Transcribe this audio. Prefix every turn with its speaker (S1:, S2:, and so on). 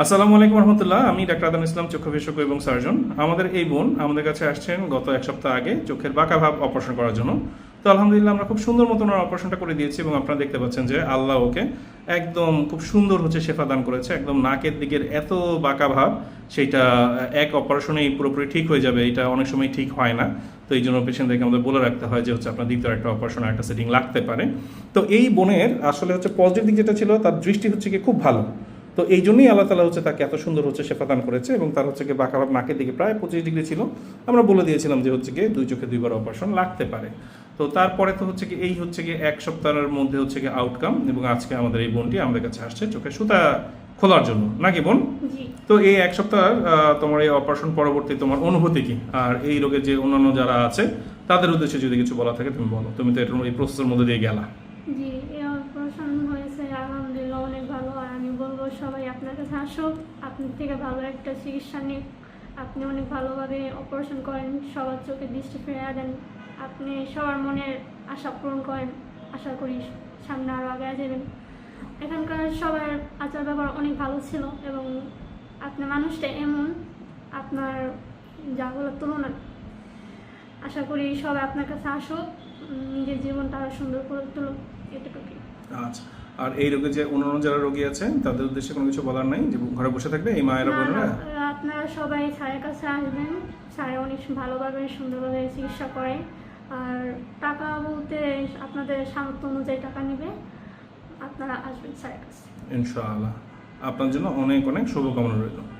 S1: আসসালামু আলাইকুম রহমতুল্লাহ, আমি ডাক্তার আদান ইসলাম, চক্ষু বিশেষজ্ঞ এবং সার্জন। আমাদের এই বোন আমাদের কাছে আসছেন গত এক সপ্তাহ আগে চোখের বাঁকা ভাব অপারেশন করার জন্য। তো আলহামদুলিল্লাহ আমরা খুব সুন্দর মতন অপারেশনটা করে দিয়েছি এবং আপনারা দেখতে পাচ্ছেন যে আল্লাহ ওকে একদম খুব সুন্দর হচ্ছে শেফা দান করেছে, একদম নাকের দিকের এত বাঁকা ভাব সেইটা এক অপারেশনেই পুরোপুরি ঠিক হয়ে যাবে, এটা অনেক সময় ঠিক হয় না। তো এই জন্য পেশেন্টদেরকে আমাদের বলে রাখতে হয় যে হচ্ছে আপনার দ্বিতীয় একটা অপারেশন একটা সেটিং লাগতে পারে। তো এই বোনের আসলে হচ্ছে পজিটিভ দিক যেটা ছিল, তার দৃষ্টি হচ্ছে কি খুব ভালো। তো এই জন্যই আল্লাহ তালা হচ্ছে তাকে এত সুন্দর হচ্ছে শেফাদান করেছে এবং তার হচ্ছে কি বাঁকা নাকের দিকে প্রায় পঁচিশ ডিগ্রি ছিল। আমরা বলে দিয়েছিলাম যে হচ্ছে কি দুই চোখে দুইবার অপারেশন লাগতে পারে। তো তারপরে তো হচ্ছে কি এই হচ্ছে কি এক সপ্তাহের মধ্যে হচ্ছে কি আউটকাম এবং আজকে আমাদের এই বোনটি আমাদের কাছে আসছে চোখে সুতা খোলার জন্য। নাকি বোন? তো এই এক সপ্তাহ তোমার এই অপারেশন পরবর্তী তোমার অনুভূতি কি? আর এই রোগে যে অন্যান্য যারা আছে তাদের উদ্দেশ্যে যদি কিছু বলা থাকে তুমি বলো। তুমি তো এটার এই প্রসেসের মধ্যে দিয়ে গেলা।
S2: জি এই অপারেশন হয়েছে আলহামদুলিল্লাহ অনেক ভালো আর আমি বলব সবাই আপনার কাছে আসুক আপনার থেকে ভালো একটা চিকিৎসা নিক। আপনি অনেক ভালোভাবে অপারেশন করেন। সবার চোখে দৃষ্টি ফিরিয়ে দেন। আপনি সবার মনের আশা পূরণ করেন। আশা করি সামনে আরও আগে যাবেন। এখানকার সবার আচার ব্যবহার অনেক ভালো ছিল এবং আপনার মানুষটা এমন, আপনার যা বলার তুলনা আশা করি সবাই আপনার কাছে আসুক। নিজের জীবনটা আরও সুন্দর করে তুলুক। এটুকুই।
S1: আচ্ছা। আর এই রোগে যে অন্যান্য যারা রোগী আছে তাদের উদ্দেশ্যে কোনো কিছু বলার নাই যে ঘরে বসে থাকবে এই মায়েরা বোনেরা?
S2: আপনারা সবাই স্যারের কাছে আসবেন। স্যার অনেক ভালোভাবে সুন্দরভাবে চিকিৎসা করে। আর টাকা বলতে আপনাদের সামর্থ্য অনুযায়ী টাকা নেবে। আপনারা আসবেন স্যারের কাছে।
S1: ইনশাআল্লাহ। আপনার জন্য অনেক অনেক শুভকামনা রইল।